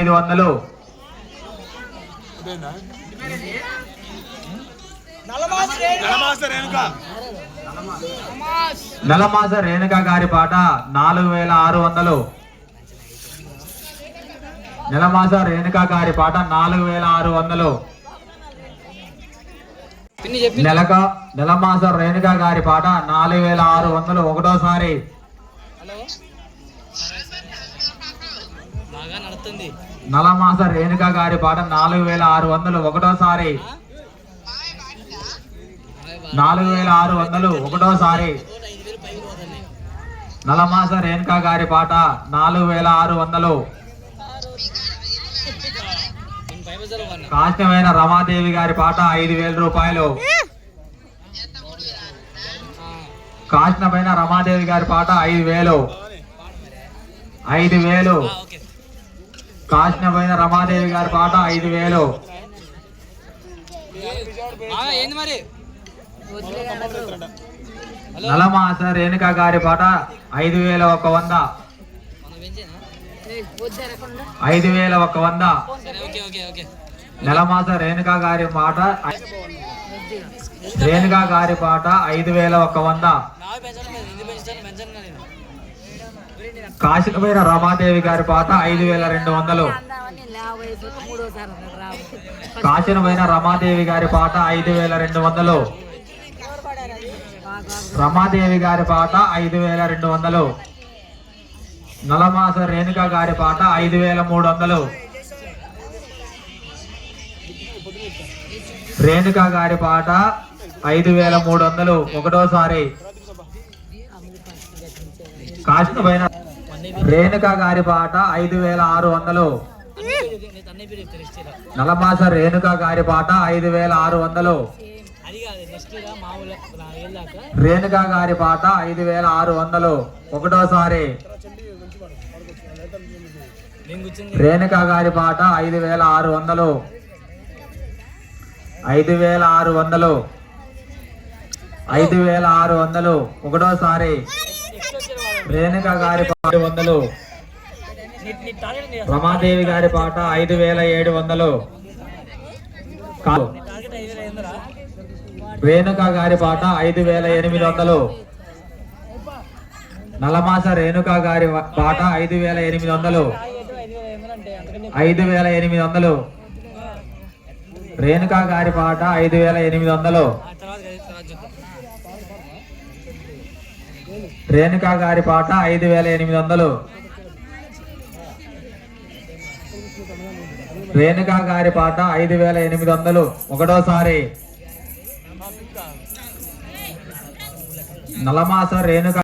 ఐదు వందలు. నలమాస రేణుక. గారి పాట నాలుగు వేల ఆరు వందలు. నెలమాస రేణుక గారి పాట నాలుగు వేల ఆరు వందలు. నెలక నెలమాస రేణుక గారి పాట నాలుగు వేల ఆరు వందలు. ఒకటోసారి నలమాస రేణుక గారి పాట నాలుగు వేల ఆరు వందలు ఒకటోసారి. నాలుగు వేల ఆరు వందలు ఒకటోసారి. నలమాస రేణుక గారి పాట నాలుగు వేల ఆరు వందలు. కాష్టమైన రమాదేవి గారి పాట ఐదు వేల రూపాయలు. కాష్టమైన రమాదేవి గారి పాట ఐదు వేలు. ఐదు వేలు. కాష్టమైన రమాదేవి గారి పాట ఐదు వేలు. నలమాస రేణుక గారి పాట ఐదు వేల ఒక వంద. ఐదు వేల ఒక వంద. నెలమాస రేణుక గారి పాట రేణుక గారి పాట ఐదు వేల ఒక వంద. కాశీపోయిన రమాదేవి గారి పాత ఐదు వేల రెండు వందలు. కాశీపోయిన రమాదేవి గారి పాట ఐదు వేల రెండు వందలు. రమాదేవి గారి పాట ఐదు వేల రెండు వందలు. నలమాస రేణుక గారి పాట ఐదు వేల మూడు వందలు. రేణుక గారి పాట ఐదు వేల మూడు వందలు. ఒకటోసారి. కాశీనమైన రేణుక గారి పాట ఐదు వేల ఆరు వందలు. నలమాస రేణుక గారి పాట ఐదు వేల ఆరు వందలు. రేణుక గారి పాట ఐదు వేల ఆరు వందలు. ఒకటోసారి. రేణుక గారి పాట ఐదు వేల ఆరు వందలు. ఐదు వేల ఆరు వందలు. ఐదు వేల ఆరు వందలు. ఒకటోసారి. రేణుక గారి పాట వందలు. రమాదేవి గారి పాట ఐదు వేల ఏడు వందలు. రేణుక గారి పాట ఐదు వేల ఎనిమిది వందలు. నలమాస రేణుక గారి పాట ఐదు వేల ఎనిమిది వందలు. ఐదు వేల ఎనిమిది వందలు. రేణుక గారి పాట ఐదు వేల ఎనిమిది వందలు. రేణుక గారి పాట ఐదు వేల ఎనిమిది వందలు. రేణుక గారి పాట ఐదు వేల ఎనిమిది వందలు. ఒకటోసారి. నలమాస రేణుక